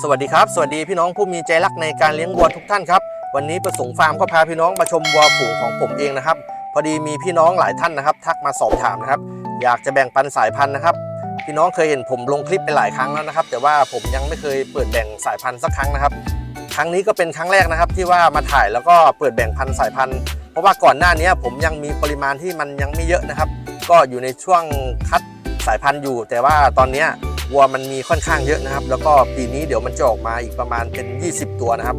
สวัสดีครับ สวัสดีพี่น้องผู้มีใจรักในการเลี้ยงวัวทุกท่านครับวันนี้ประสงค์ฟาร์มก็พาพี่น้องมาชมวัวฝูงของผมเองนะครับ พอดีมีพี่น้องหลายท่านนะครับ ทักมาสอบถามนะครับ อยากจะแบ่งปันสายพันธุ์นะครับ พี่น้องเคยเห็นผมลงคลิปไปหลายครั้งแล้วนะครับ แต่ว่าผมยังไม่เคยเปิดแบ่งสายพันธุ์สักครั้งนะครับ ครั้งนี้ก็เป็นครั้งแรกนะครับ ที่ว่ามาถ่ายแล้วก็เปิดแบ่งพันธุ์สายพันธุ์ เพราะว่าก่อนหน้านี้ผมยังมีปริมาณที่มันยังไม่เยอะนะครับ ก็อยู่ในช่วงคัดสายพันธุ์อยู่ แต่ว่าตอนนี้ วัวมันมีค่อนข้างเยอะนะครับ แล้วก็ปีนี้เดี๋ยวมันจะออกมาอีกประมาณเป็น 20 ตัวนะครับ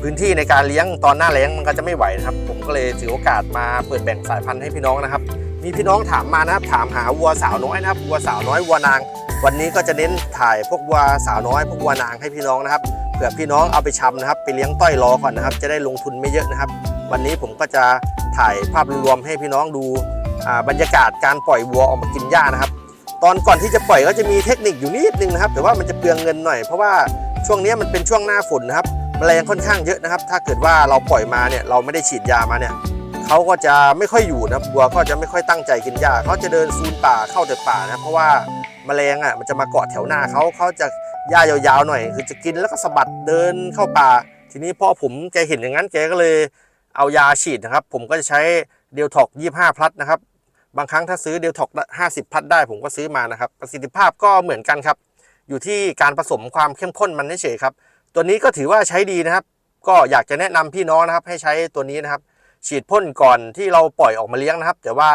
พื้นที่ในการเลี้ยงตอนหน้าแล้งมันก็จะไม่ไหวนะครับ ผมก็เลยถือโอกาสมาเปิดแบ่งสายพันธุ์ให้พี่น้องนะครับ มีพี่น้องถามมานะครับ ถามหาวัวสาวน้อยนะครับวัวสาวน้อยวัวนาง วันนี้ก็จะเน้นถ่ายพวกวัวสาวน้อย พวกวัวนางให้พี่น้องนะครับเผื่อพี่น้องเอาไปชำนะครับ ไปเลี้ยงต้อยรอก่อนนะครับ จะได้ลงทุนไม่เยอะนะครับ วันนี้ผมก็จะถ่ายภาพรวมให้พี่น้องดูบรรยากาศการปล่อยวัวออกมากินหญ้านะครับ ตอนก่อนที่จะปล่อยก็จะมีเทคนิคอยู่นิดนึงนะครับแต่ว่ามันจะเปลืองเงินหน่อยเพราะว่าช่วงนี้มันเป็นช่วงหน้าฝนนะครับแมลงค่อนข้างเยอะนะครับ ถ้าเกิดว่าเราปล่อยมาเนี่ยเราไม่ได้ฉีดยามาเนี่ยเขาก็จะไม่ค่อยอยู่นะครับวัวก็จะไม่ค่อยตั้งใจกินหญ้าเขาจะเดินซูนป่าเข้าแต่ป่านะเพราะว่าแมลงอะมันจะมาเกาะแถวหน้าเขาเขาจะหญ้ายาวๆหน่อย คือจะกินแล้วก็สะบัดเดินเข้าป่า ทีนี้พอผมแกเห็นอย่างนั้นแกก็เลยเอายาฉีดนะครับ ผมก็จะใช้เดลท็อก25พลัสนะครับ บางครั้งถ้าซื้อเดลท็อก50พัดได้ผมก็ซื้อมานะครับประสิทธิภาพก็เหมือนกันครับ อยู่ที่การผสมความเข้มข้นมันเฉยครับ ตัวนี้ก็ถือว่าใช้ดีนะครับ ก็อยากจะแนะนำพี่น้องนะครับให้ใช้ตัวนี้นะครับ ฉีดพ่นก่อนที่เราปล่อยออกมาเลี้ยงนะครับ แต่ว่า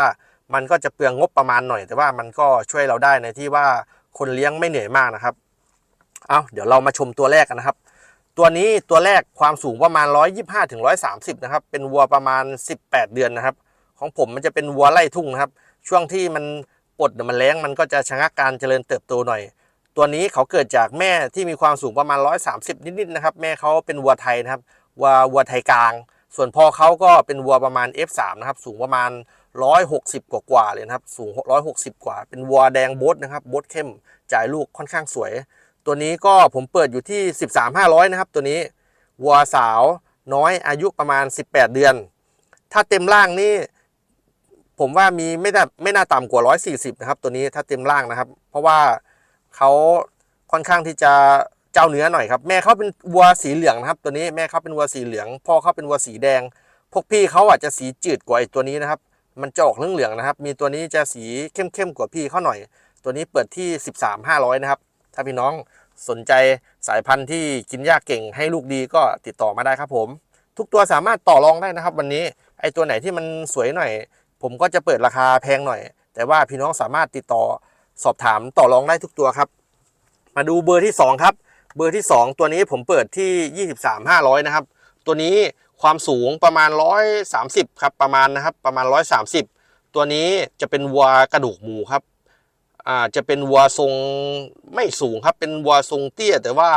มันก็จะเปลืองงบประมาณหน่อย แต่ว่ามันก็ช่วยเราได้ในที่ว่าคนเลี้ยงไม่เหนื่อยมากนะครับเอาเดี๋ยวเรามาชมตัวแรกกันนะครับ ตัวนี้ตัวแรกความสูงประมาณ 125ถึง130 นะครับ เป็นวัวประมาณ 18 เดือนนะครับ ของผมมันจะเป็นวัวไล่ทุ่งนะครับ ช่วงที่มันปดหรือมันแรงมันก็จะชะงักการเจริญเติบโตหน่อย ตัวนี้เขาเกิดจากแม่ที่มีความสูงประมาณ 130 นิดๆนะครับ แม่เขาเป็นวัวไทยนะครับวัววัวไทยกลาง ส่วนพ่อเขาก็เป็นวัวประมาณ F3 นะครับ สูงประมาณ 160 กว่ากว่าๆเลยนะครับ สูง 160 กว่า เป็นวัวแดงโบดนะครับโบดเข้ม จ่ายลูกค่อนข้างสวย ตัวนี้ก็ผมเปิดอยู่ที่ 13,500 นะครับ ตัวนี้วัวสาวน้อยอายุประมาณ 18 เดือน ถ้าเต็มร่างนี่ ผมว่ามีไม่น่าไม่น่าต่ำกว่า 140 นะครับ ตัวนี้ถ้าเต็มร่างนะครับ เพราะว่าเขาค่อนข้างที่จะเจ้าเนื้อหน่อยครับ แม่เขาเป็นวัวสีเหลืองนะครับ ตัวนี้แม่เขาเป็นวัวสีเหลืองพ่อเขาเป็นวัวสีแดง พวกพี่เขาอาจจะสีจืดกว่าไอ้ตัวนี้นะครับ มันจะออกเหลืองๆนะครับ มีตัวนี้จะสีเข้มๆกว่าพี่เขาหน่อย ตัวนี้เปิดที่ 13,500 นะครับ ถ้าพี่น้องสนใจสายพันธุ์ที่กินหญ้าเก่งให้ลูกดีก็ติดต่อมาได้ครับผม ทุกตัวสามารถต่อรองได้นะครับ วันนี้ไอ้ตัวไหนที่มันสวยหน่อย ผมก็จะเปิดราคาแพงหน่อย แต่ว่าพี่น้องสามารถติดต่อสอบถามต่อรองได้ทุกตัวครับ มาดูเบอร์ที่ 2 ครับ เบอร์ที่ 2 ตัวนี้ผมเปิดที่ 23 500 นะครับ ตัวนี้ความสูงประมาณ 130 ครับ ประมาณนะครับ ประมาณ 130 ตัวนี้จะเป็นวัวกระดูกหมูครับ อ่า จะเป็นวัวทรงไม่สูงครับ เป็นวัวทรงเตี้ย แต่ว่า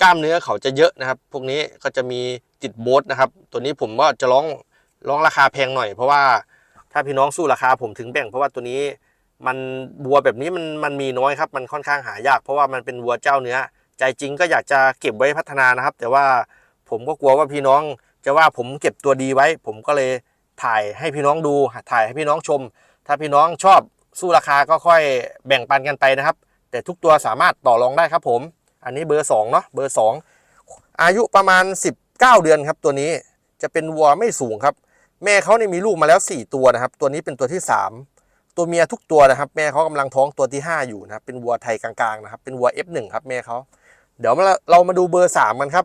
กล้ามเนื้อเขาจะเยอะนะครับ พวกนี้ก็จะมีติดโบทนะครับ ตัวนี้ผมว่าจะร้องร้องราคาแพงหน่อยเพราะว่า ถ้าพี่น้องสู้ราคาผมถึงแบ่งเพราะว่าตัวนี้มันวัวแบบนี้มันมันมีน้อยครับ มันค่อนข้างหายาก เพราะว่ามันเป็นวัวเจ้าเนื้อ ใจจริงก็อยากจะเก็บไว้พัฒนานะครับ แต่ว่าผมก็กลัวว่าพี่น้องจะว่าผมเก็บตัวดีไว้ ผมก็เลยถ่ายให้พี่น้องดูถ่ายให้พี่น้องชม ถ้าพี่น้องชอบสู้ราคาก็ค่อยแบ่งปันกันไปนะครับ แต่ทุกตัวสามารถต่อรองได้ครับผม อันนี้เบอร์2เนาะเบอร์ 2 อายุประมาณ 19 เดือนครับตัวนี้จะเป็นวัวไม่สูงครับ แม่เขาเนี่ยมีลูกมาแล้ว 4 ตัวนะครับ ตัวนี้เป็นตัวที่ 3 ตัวเมียทุกตัวนะครับ แม่เขากำลังท้องตัวที่ 5 อยู่นะครับเป็นวัวไทยกลางๆนะครับเป็นวัว F1 ครับแม่เขาเดี๋ยวมาเรามาดูเบอร์ 3 กันครับ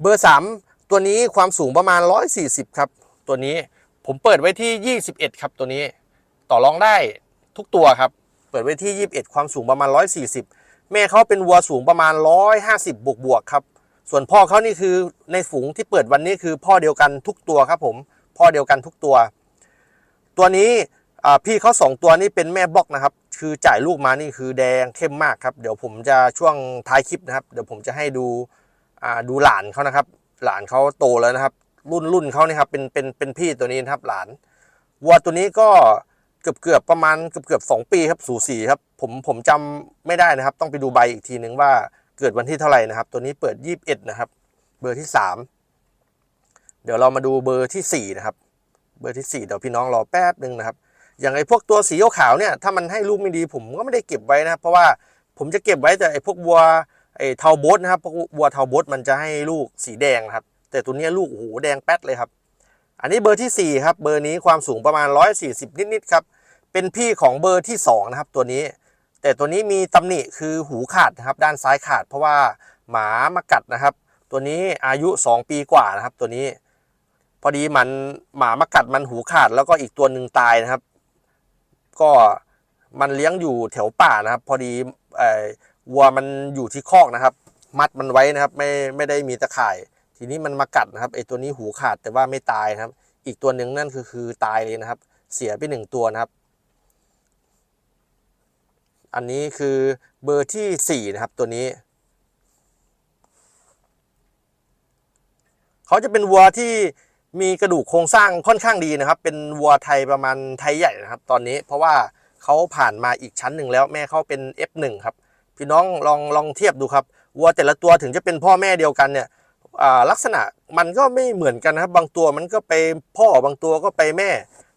เบอร์ 3 ตัวนี้ความสูงประมาณ 140 ครับ ตัวนี้ผมเปิดไว้ที่ 21 ครับ ตัวนี้ต่อรองได้ทุกตัวครับ เปิดไว้ที่ 21 ความสูงประมาณ 140 แม่เขาเป็นวัวสูงประมาณ 150 บวกบวกๆครับ ส่วนพ่อเขานี่คือในฝูงที่เปิดวันนี้คือพ่อเดียวกันทุกตัวครับผมพ่อเดียวกันทุกตัว ตัวนี้พี่เขาสองตัวนี่เป็นแม่บล็อกนะครับ คือจ่ายลูกมานี่คือแดงเข้มมากครับ เดี๋ยวผมจะช่วงท้ายคลิปนะครับ เดี๋ยวผมจะให้ดูดูหลานเขานะครับ หลานเขาโตแล้วนะครับ รุ่นรุ่นเขานี่ครับเป็นเป็นเป็นพี่ตัวนี้นะครับหลานวัวตัวนี้ก็เกือบเกือบประมาณเกือบเกือบสองปีครับสูสีครับผมผมจำไม่ได้นะครับ ต้องไปดูใบอีกทีนึงว่า เกิดวันที่เท่าไหร่นะครับ ตัวนี้เปิด 21 นะครับ เบอร์ที่ 3 เดี๋ยวเรามาดูเบอร์ที่ 4 นะครับ เบอร์ที่ 4 เดี๋ยวพี่น้องรอแป๊บหนึ่งนะครับ อย่างไอ้พวกตัวสีขาวเนี่ย ถ้ามันให้ลูกไม่ดีผมก็ไม่ได้เก็บไว้นะครับ เพราะว่าผมจะเก็บไว้แต่ไอ้พวกวัวไอ้เทาโบสนะครับพวกวัวเทาโบสมันจะให้ลูกสีแดงครับ แต่ตัวนี้ลูกโอ้โหแดงแป๊ดเลยครับ อันนี้เบอร์ที่สี่ครับ เบอร์นี้ความสูงประมาณ 140 นิดๆครับ เป็นพี่ของเบอร์ที่สองนะครับตัวนี้ แต่ตัวนี้มีตำหนิคือหูขาดนะครับ ด้านซ้ายขาด เพราะว่าหมามากัดนะครับ ตัวนี้อายุ 2 ปีกว่านะครับ ตัวนี้ พอดีมันหมามากัดมันหูขาดแล้วก็อีกตัวหนึ่งตายนะครับ ก็มันเลี้ยงอยู่แถวป่านะครับ พอดีวัวมันอยู่ที่คอกนะครับ มัดมันไว้นะครับ ไม่ไม่ได้มีตะข่าย ทีนี้มันมากัดนะครับไอตัวนี้หูขาดแต่ว่าไม่ตายนะครับ อีกตัวหนึ่งนั่นคือคือตายเลยนะครับ เสียไปหนึ่งตัวนะครับ อันนี้คือเบอร์ที่สี่นะครับตัวนี้ เขาจะเป็นวัวที่มีกระดูกโครงสร้างค่อนข้างดีนะครับ เป็นวัวไทยประมาณไทยใหญ่นะครับ ตอนนี้เพราะว่าเขาผ่านมาอีกชั้นหนึ่งแล้วแม่เขาเป็น F1 ครับ พี่น้องลองลองเทียบดูครับวัวแต่ละตัวถึงจะเป็นพ่อแม่เดียวกันเนี่ยลักษณะมันก็ไม่เหมือนกันนะครับ บางตัวมันก็ไปพ่อบางตัวก็ไปแม่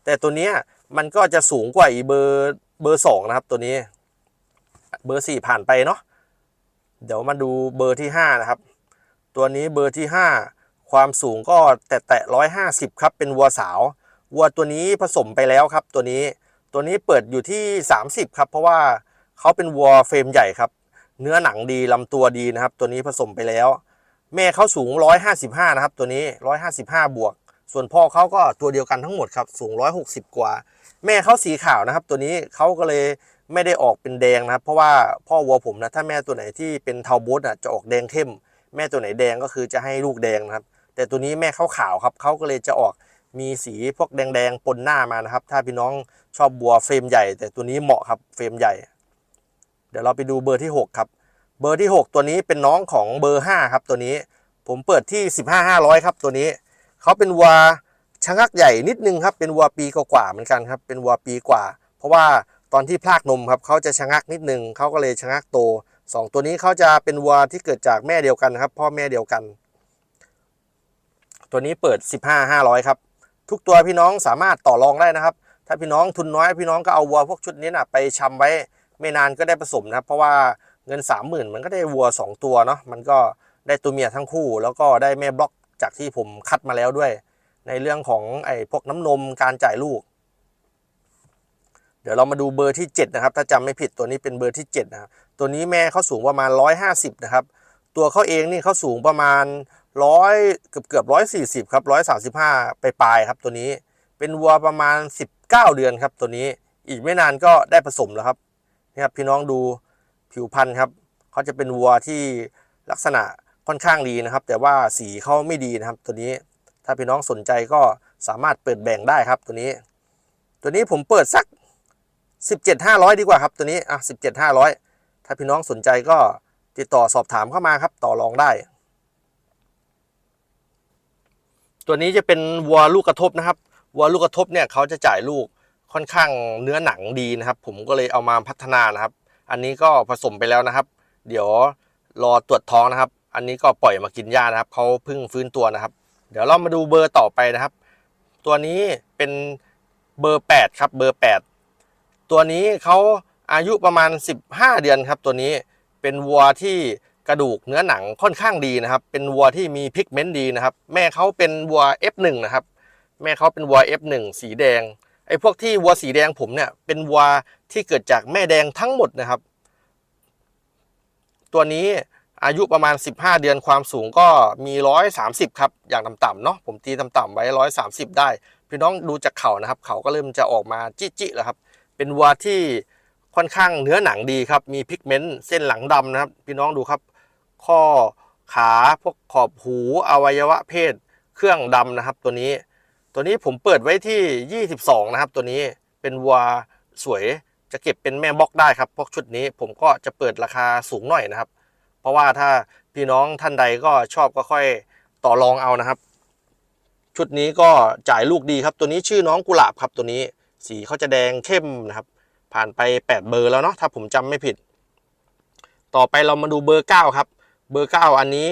แต่ตัวนี้มันก็จะสูงกว่าอีเบอร์เบอร์สองนะครับตัวนี้ เบอร์สี่ผ่านไปเนาะเดี๋ยวมาดูเบอร์ที่ห้านะครับ ตัวนี้เบอร์ที่ห้าความสูงก็แตะแตะร้อยห้าสิบครับ เป็นวัวสาว วัวตัวนี้ผสมไปแล้วครับ ตัวนี้ตัวนี้เปิดอยู่ที่30ครับ เพราะว่าเขาเป็นวัวเฟรมใหญ่ครับ เนื้อหนังดีลำตัวดีนะครับ ตัวนี้ผสมไปแล้ว แม่เขาสูง155นะครับ ตัวนี้155บห้าบวก ส่วนพ่อเขาก็ตัวเดียวกันทั้งหมดครับ สูง160กว่า แม่เขาสีขาวนะครับ ตัวนี้เขาก็เลย ไม่ได้ออกเป็นแดงนะครับ เพราะว่าพ่อวัวผมนะถ้าแม่ตัวไหนที่เป็นเทาโบสอะจะออกแดงเข้ม แม่ตัวไหนแดงก็คือจะให้ลูกแดงนะครับ แต่ตัวนี้แม่เขาขาวครับเขาก็เลยจะออกมีสีพวกแดงๆปนหน้ามานะครับ ถ้าพี่น้องชอบบัวเฟรมใหญ่ แต่ตัวนี้เหมาะครับเฟรมใหญ่ เดี๋ยวเราไปดูเบอร์ที่ 6 ครับ เบอร์ที่ 6 ตัวนี้เป็นน้องของเบอร์ 5 ครับตัวนี้ผมเปิดที่ 15 500 ครับตัวนี้เขาเป็นวัวชะงักใหญ่นิดนึงครับเป็นวัวปีกว่าเหมือนกันครับเป็นวัวปีกว่า เพราะว่า ตอนที่พลากนมครับเขาจะชะงักนิดนึงเขาก็เลยชะงักโตสองตัวนี้เขาจะเป็นวัวที่เกิดจากแม่เดียวกันครับ พ่อแม่เดียวกัน ตัวนี้เปิด 15 500ครับทุกตัวพี่น้องสามารถต่อรองได้นะครับ ถ้าพี่น้องทุนน้อยพี่น้องก็เอาวัวพวกชุดนี้นะไปชำไว้ไม่นานก็ได้ผสมนะครับ เพราะว่าเงิน 30,000 มันก็ได้วัว 2 ตัวเนาะมันก็ได้ตัวเมียทั้งคู่ แล้วก็ได้แม่บล็อกจากที่ผมคัดมาแล้วด้วย ในเรื่องของไอ้พวกน้ำนมการจ่ายลูก เดี๋ยวเรามาดูเบอร์ที่ 7 นะครับ ถ้าจำไม่ผิดตัวนี้เป็นเบอร์ที่ 7 นะครับ ตัวนี้แม่เขาสูงประมาณ 150 นะครับ ตัวเขาเองนี่เขาสูงประมาณร้อยเกือบเกือบร้อยสี่สิบครับร้อยสาสิบห้าไปปลายครับ ตัวนี้เป็นวัวประมาณ 19 เดือนครับ ตัวนี้อีกไม่นานก็ได้ผสมแล้วครับนี่ครับพี่น้องดูผิวพันธุ์ครับเขาจะเป็นวัวที่ลักษณะค่อนข้างดีนะครับ แต่ว่าสีเขาไม่ดีนะครับ ตัวนี้ถ้าพี่น้องสนใจก็สามารถเปิดแบ่งได้ครับตัวนี้ ตัวนี้ผมเปิดสัก 17,500 ดีกว่าครับตัวนี้อะ17,500 ถ้าพี่น้องสนใจก็ติดต่อสอบถามเข้ามาครับต่อรองได้ ตัวนี้จะเป็นวัวลูกกระทบนะครับวัวลูกกระทบเนี่ยเขาจะจ่ายลูกค่อนข้างเนื้อหนังดีนะครับ ผมก็เลยเอามาพัฒนานะครับ อันนี้ก็ผสมไปแล้วนะครับ เดี๋ยวรอตรวจท้องนะครับ อันนี้ก็ปล่อยมากินหญ้านะครับเขาเพิ่งฟื้นตัวนะครับ เดี๋ยวเรามาดูเบอร์ต่อไปนะครับ ตัวนี้เป็นเบอร์ 8 ครับเบอร์ 8 ตัวนี้เขาอายุประมาณ 15 เดือนครับ ตัวนี้เป็นวัวที่กระดูกเนื้อหนังค่อนข้างดีนะครับ เป็นวัวที่มีพิกเมนต์ดีนะครับ แม่เขาเป็นวัว F1 นะครับ แม่เขาเป็นวัว F1 สีแดง ไอ้พวกที่วัวสีแดงผมเนี่ย เป็นวัวที่เกิดจากแม่แดงทั้งหมดนะครับ ตัวนี้อายุประมาณ 15 เดือนความสูงก็มี 130 ครับ อย่างต่ำๆเนาะ ผมตีต่ำๆไว้ 130 ได้ พี่น้องดูจากเขานะครับ เขาก็เริ่มจะออกมาจิๆแล้วครับ เป็นวัวที่ค่อนข้างเนื้อหนังดีครับ มีพิกเมนต์เส้นหลังดำนะครับ พี่น้องดูครับ ข้อขาพวกขอบหูอวัยวะเพศ เครื่องดำนะครับ ตัวนี้ ตัวนี้ผมเปิดไว้ที่ 22 นะครับ ตัวนี้เป็นวัวสวยจะเก็บเป็นแม่บล็อกได้ครับพวกชุดนี้ผมก็จะเปิดราคาสูงหน่อยนะครับ เพราะว่าถ้าพี่น้องท่านใดก็ชอบก็ค่อยต่อรองเอานะครับ ชุดนี้ก็จ่ายลูกดีครับ ตัวนี้ชื่อน้องกุหลาบครับตัวนี้ สีเขาจะแดงเข้มนะครับ ผ่านไป 8 เบอร์แล้วเนาะถ้าผมจำไม่ผิด ต่อไปเรามาดูเบอร์ 9 ครับ เบอร์ 9 อันนี้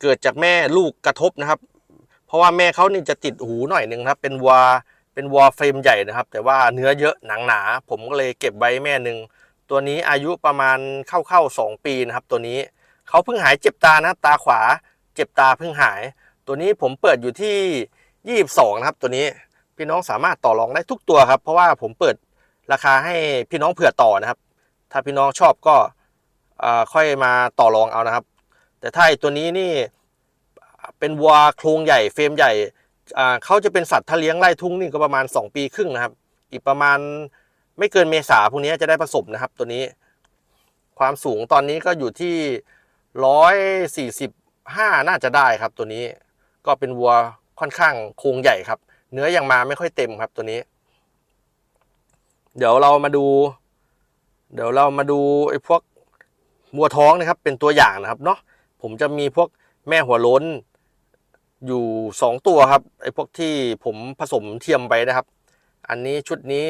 เกิดจากแม่ลูกกระทบนะครับ เพราะว่าแม่เขานี่จะติดหูหน่อยหนึ่งครับ เป็นวัวเป็นวัวเฟรมใหญ่นะครับ แต่ว่าเนื้อเยอะหนังหนา ผมก็เลยเก็บไว้แม่หนึ่งตัวนี้อายุประมาณเข้าๆสองปีนะครับ ตัวนี้เขาเพิ่งหายเจ็บตานะตาขวา เจ็บตาเพิ่งหาย ตัวนี้ผมเปิดอยู่ที่ 22 นะครับ ตัวนี้ พี่น้องสามารถต่อรองได้ทุกตัวครับ เพราะว่าผมเปิดราคาให้พี่น้องเผื่อต่อนะครับ ถ้าพี่น้องชอบก็ค่อยมาต่อรองเอานะครับ แต่ถ้าตัวนี้นี่เป็นวัวโครงใหญ่เฟรมใหญ่เขาจะเป็นสัตว์ถ้าเลี้ยงไร่ทุ่งนี่ก็ประมาณ 2 ปีครึ่งนะครับ อีกประมาณไม่เกินเมษาพวกนี้จะได้ผสมนะครับ ตัวนี้ ความสูงตอนนี้ก็อยู่ที่ร้อยสี่สิบห้าน่าจะได้ครับตัวนี้ ก็เป็นวัวค่อนข้างโครงใหญ่ครับ เนื้อยังมาไม่ค่อยเต็มครับตัวนี้ เดี๋ยวเรามาดู เดี๋ยวเรามาดูไอ้พวกวัวท้องนะครับ เป็นตัวอย่างนะครับเนาะผมจะมีพวกแม่หัวล้นอยู่สองตัวครับไอ้พวกที่ผมผสมเทียมไปนะครับ อันนี้ชุดนี้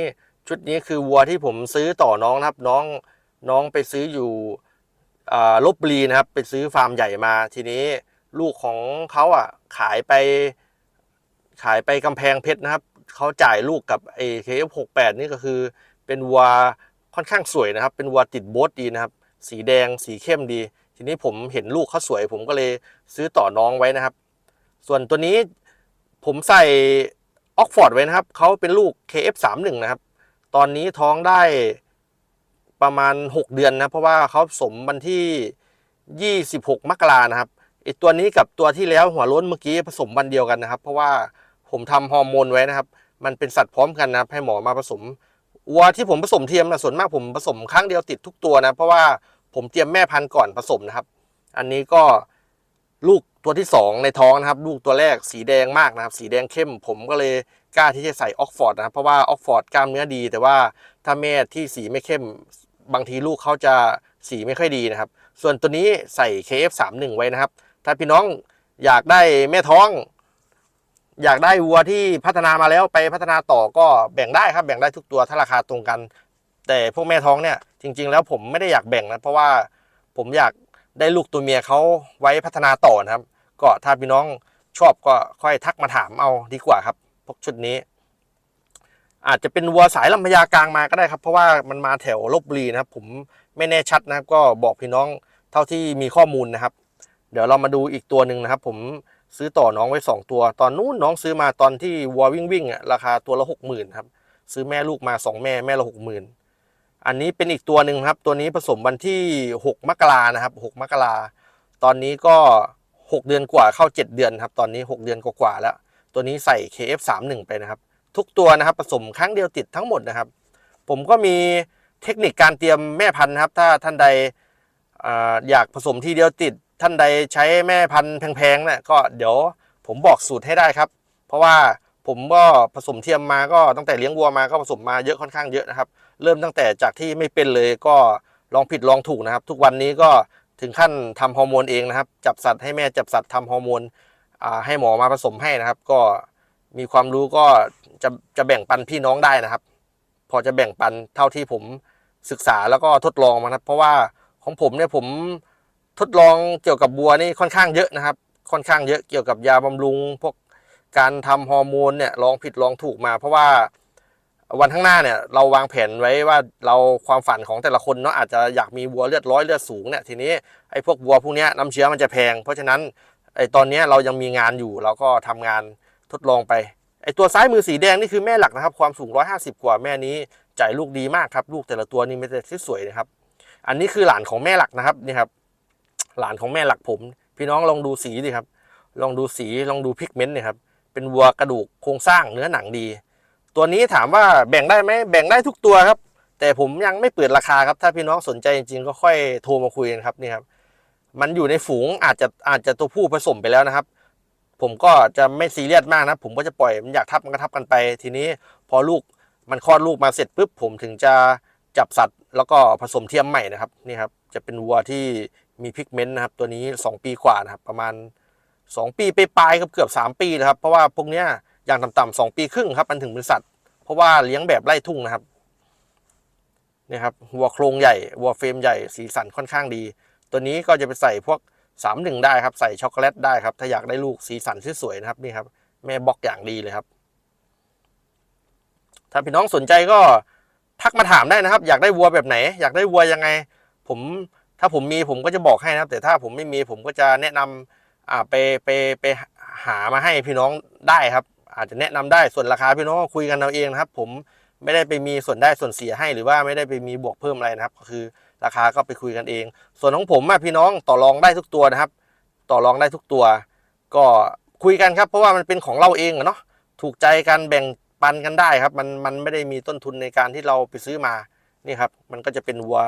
ชุดนี้คือวัวที่ผมซื้อต่อน้องนะครับ น้องน้องไปซื้ออยู่ลบบุรีนะครับ ไปซื้อฟาร์มใหญ่มาทีนี้ลูกของเขาอะขายไป ขายไปกำแพงเพชรนะครับเขาจ่ายลูกกับไอ้เคฟหกแปดนี่ก็คือ เป็นวัวค่อนข้างสวยนะครับ เป็นวัวติดโบ๊ทดีนะครับ สีแดงสีเข้มดี ทีนี้ผมเห็นลูกเขาสวย ผมก็เลยซื้อต่อน้องไว้นะครับ ส่วนตัวนี้ผมใส่ออกฟอร์ดไว้นะครับเขาเป็นลูก KF31 นะครับ ตอนนี้ท้องได้ประมาณ 6 เดือนนะ เพราะว่าเขาสมวันที่ 26 มกรานะครับไอตัวนี้กับตัวที่แล้วหัวล้นเมื่อกี้ผสมวันเดียวกันนะครับ เพราะว่า ผมทำฮอร์โมนไว้นะครับ มันเป็นสัตว์พร้อมกันนะครับให้หมอมาผสมวัวที่ผมผสมเทียมนะส่วนมากผมผสมครั้งเดียวติดทุกตัวนะ เพราะว่าผมเตรียมแม่พันธุ์ก่อนผสมนะครับ อันนี้ก็ลูกตัวที่ 2 ในท้องนะครับ ลูกตัวแรกสีแดงมากนะครับ สีแดงเข้ม ผมก็เลยกล้าที่จะใส่ออกฟอร์ดนะครับ เพราะว่าออกฟอร์ดกล้ามเนื้อดี แต่ว่าถ้าแม่ที่สีไม่เข้ม บางทีลูกเขาจะสีไม่ค่อยดีนะครับ ส่วนตัวนี้ใส่ KF31 ไว้นะครับ ถ้าพี่น้องอยากได้แม่ท้อง อยากได้วัวที่พัฒนามาแล้วไปพัฒนาต่อก็แบ่งได้ครับแบ่งได้ทุกตัวถ้าราคาตรงกัน แต่พวกแม่ท้องเนี่ยจริง ๆ แล้วผมไม่ได้อยากแบ่งนะเพราะว่าผมอยากได้ลูกตัวเมียเขาไว้พัฒนาต่อนะครับ ก็ถ้าพี่น้องชอบก็ค่อยทักมาถามเอาดีกว่าครับพวกชุดนี้ อาจจะเป็นวัวสายลำพญากลางมาก็ได้ครับ เพราะว่ามันมาแถวลบบุรีนะครับ ผมไม่แน่ชัดนะครับ ก็บอกพี่น้องเท่าที่มีข้อมูลนะครับ เดี๋ยวเรามาดูอีกตัวหนึ่งนะครับ ผม ซื้อต่อน้องไว้ 2 ตัว ตอนนู้นน้องซื้อมาตอนที่วัววิ่งวิ่งอะราคาตัวละหกหมื่นครับ ซื้อแม่ลูกมา 2 แม่แม่ละหกหมื่นอันนี้เป็นอีกตัวหนึ่งครับ ตัวนี้ผสมวันที่ 6 มกรานะครับ 6 มกราตอนนี้ก็ 6 เดือนกว่าเข้า 7 เดือนครับ ตอนนี้ 6 เดือนกว่าแล้ว ตัวนี้ใส่ KF31 ไปนะครับ ทุกตัวนะครับผสมครั้งเดียวติดทั้งหมดนะครับ ผมก็มีเทคนิคการเตรียมแม่พันธุ์นะครับ ถ้าท่านใดออยากผสมทีเดียวติด ท่านใดใช้แม่พันธุ์แพงๆเนี่ยก็เดี๋ยวผมบอกสูตรให้ได้ครับ เพราะว่าผมก็ผสมเทียมมาก็ตั้งแต่เลี้ยงวัวมาก็ผสมมาเยอะค่อนข้างเยอะนะครับ เริ่มตั้งแต่จากที่ไม่เป็นเลยก็ลองผิดลองถูกนะครับ ทุกวันนี้ก็ถึงขั้นทำฮอร์โมนเองนะครับ จับสัตว์ให้แม่จับสัตว์ทำฮอร์โมนให้หมอมาผสมให้นะครับ ก็มีความรู้ก็จะจะแบ่งปันพี่น้องได้นะครับ พอจะแบ่งปันเท่าที่ผมศึกษาแล้วก็ทดลองมานะครับเพราะว่าของผมเนี่ยผม ทดลองเกี่ยวกับบัวนี่ค่อนข้างเยอะนะครับ ค่อนข้างเยอะเกี่ยวกับยาบำรุง พวกการทำฮอร์โมนเนี่ยลองผิดลองถูกมา เพราะว่าวันข้างหน้าเนี่ยเราวางแผนไว้ว่าเราความฝันของแต่ละคนเนาะอาจจะอยากมีวัวเลือดร้อยเลือดสูงเนี่ยทีนี้ไอ้พวกวัวพวกเนี้ยน้ำเชื้อมันจะแพง เพราะฉะนั้นไอ้ตอนนี้เรายังมีงานอยู่เราก็ทำงานทดลองไปไอ้ตัวซ้ายมือสีแดงนี่คือแม่หลักนะครับ ความสูง 150 กว่าแม่นี้จ่ายลูกดีมากครับ ลูกแต่ละตัวนี่ไม่แต่ที่สวยนะครับ อันนี้คือหลานของแม่หลักนะครับนี่ครับ หลานของแม่หลักผม พี่น้องลองดูสีดิครับ ลองดูสีลองดูพิกเมนต์เนี่ยครับเป็นวัวกระดูกโครงสร้างเนื้อหนังดี ตัวนี้ถามว่าแบ่งได้ไหมแบ่งได้ทุกตัวครับ แต่ผมยังไม่เปิดราคาครับ ถ้าพี่น้องสนใจจริงๆก็ค่อยโทรมาคุยกันครับนี่ครับมันอยู่ในฝูงอาจจะอาจจะตัวผู้ผสมไปแล้วนะครับ ผมก็จะไม่ซีเรียสมากนะ ผมก็จะปล่อยมันอยากทับมันก็ทับกันไป ทีนี้พอลูกมันคลอดลูกมาเสร็จปุ๊บผมถึงจะจับสัตว์ แล้วก็ผสมเทียมใหม่นะครับนี่ครับจะเป็นวัวที่ มีพิกเมนต์นะครับตัวนี้ 2 ปีกว่านะครับประมาณ 2 ปีไปปลายครับเกือบ 3 ปีนะครับ เพราะว่าพวกเนี้ยอย่างต่ำๆสองปีครึ่งครับมันถึงเป็นสัตว์ เพราะว่าเลี้ยงแบบไล่ทุ่งนะครับนี่ครับวัวโครงใหญ่วัวเฟรมใหญ่สีสันค่อนข้างดี ตัวนี้ก็จะไปใส่พวกสามหนึ่งได้ครับใส่ช็อกโกแลตได้ครับถ้าอยากได้ลูกสีสันสวยๆนะครับนี่ครับแม่บล็อกอย่างดีเลยครับ ถ้าพี่น้องสนใจก็ทักมาถามได้นะครับ อยากได้วัวแบบไหน อยากได้วัวยังไง ผม ถ้าผมมีผมก็จะบอกให้นะครับแต่ถ้าผมไม่มีผมก็จะแนะนำอ่าไปไปไปหามาให้พี่น้องได้ครับ อาจจะแนะนำได้ส่วนราคาพี่น้องคุยกันเอาเองนะครับ ผมไม่ได้ไปมีส่วนได้ส่วนเสียให้หรือว่าไม่ได้ไปมีบวกเพิ่มอะไรนะครับ ก็คือราคาก็ไปคุยกันเอง ส่วนของผมอะพี่น้องต่อรองได้ทุกตัวนะครับ ต่อรองได้ทุกตัว ก็คุยกันครับ เพราะว่ามันเป็นของเราเองเนาะถูกใจกันแบ่งปันกันได้ครับ มันมันไม่ได้มีต้นทุนในการที่เราไปซื้อมานี่ครับ มันก็จะเป็นวัว